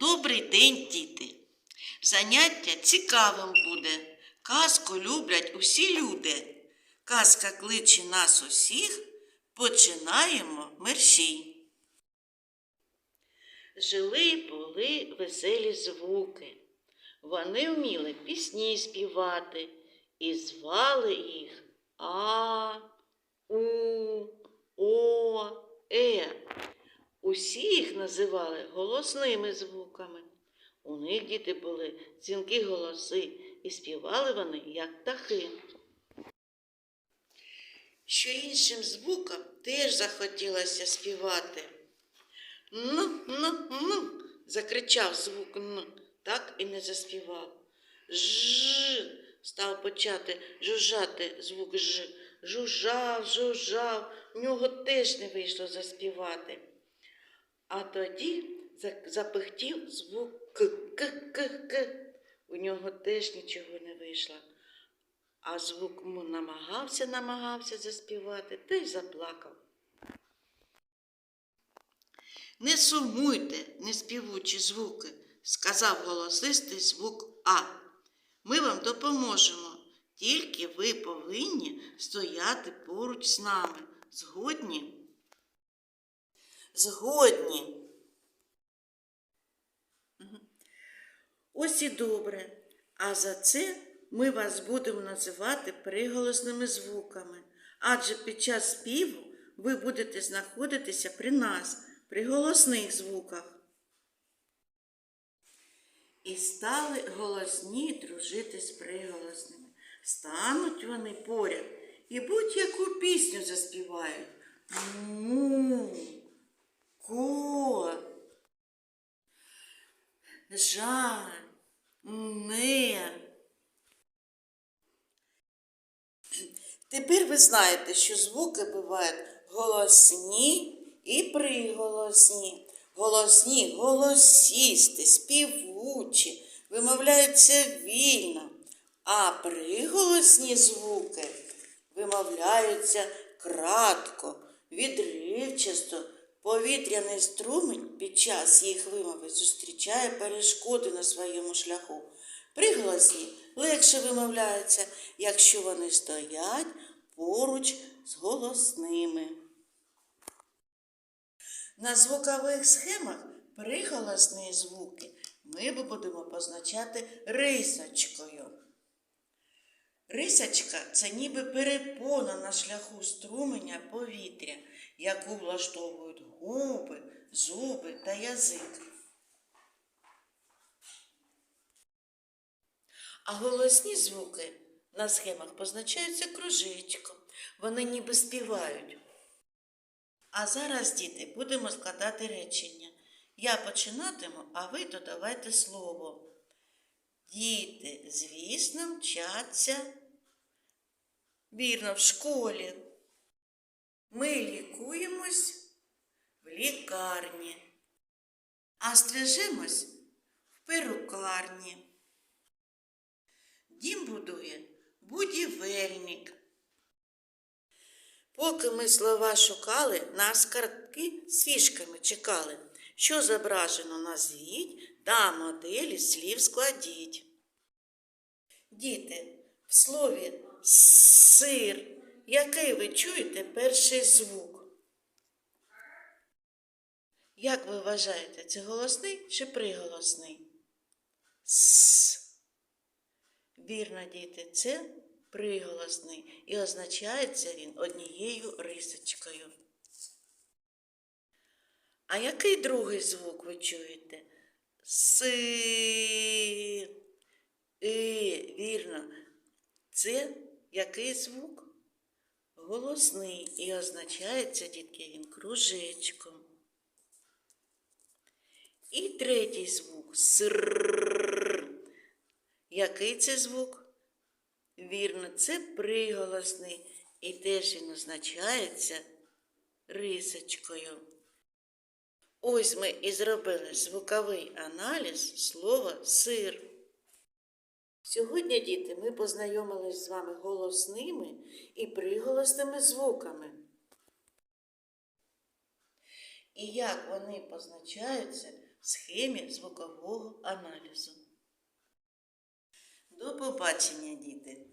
Добрий день, діти! Заняття цікавим буде. Казку люблять усі люди. Казка кличе нас усіх. Починаємо мерщій. Жили були веселі звуки. Вони вміли пісні співати і звали їх А, У, О, Е. Усі їх називали голосними звуками. У них діти були дзвінки голоси, і співали вони, як птахи. Що іншим звукам теж захотілося співати. Ну, закричав звук Н, так і не заспівав. Ж став почати жужжати звук Ж. Жужжав, жужжав, в нього теж не вийшло заспівати. А тоді за- запихтів звук К, К, К, К. У нього теж нічого не вийшло. А звук намагався, намагався заспівати, та й заплакав. Не сумуйте, неспівучі звуки, сказав голосистий звук А. Ми вам допоможемо, тільки ви повинні стояти поруч з нами. Згодні? Згодні. Ось і добре. А за це ми вас будемо називати приголосними звуками. Адже під час співу ви будете знаходитися при нас, при голосних звуках. І стали голосні дружити з приголосними. Стануть вони поряд і будь-яку пісню заспівають. Жаль, не. Тепер ви знаєте, що звуки бувають голосні і приголосні. Голосні, голосісти, співучі, вимовляються вільно, а приголосні звуки вимовляються кратко, відривчасто. Повітряний струмень під час їх вимови зустрічає перешкоди на своєму шляху. Приголосні легше вимовляються, якщо вони стоять поруч з голосними. На звукових схемах приголосні звуки ми будемо позначати рисочкою. Рисочка це ніби перепона на шляху струменя повітря, яку влаштовують губи, зуби та язик. А голосні звуки на схемах позначаються кружечком. Вони ніби співають. А зараз, діти, будемо складати речення. Я починатиму, а ви додавайте слово. Діти, звісно, мчаться. Вірно, в школі. Ми лікуємось в лікарні, а стрижемось в перукарні. Дім будує будівельник. Поки ми слова шукали, нас картки з фішками чекали. Що зображено назвіть та моделі слів складіть. Діти, в слові сир, який ви чуєте перший звук? Як ви вважаєте, це голосний чи приголосний? С. Вірно, діти, це приголосний і означається він однією рисочкою. А який другий звук ви чуєте? Си. І, вірно. Це який звук? Голосний і означається, дітки, він кружечком. І третій звук ср. Який це звук? Вірно, це приголосний і теж він означається рисочкою. Ось ми і зробили звуковий аналіз слова сир. Сьогодні, діти, ми познайомились з вами голосними і приголосними звуками. І як вони позначаються в схемі звукового аналізу. До побачення, діти!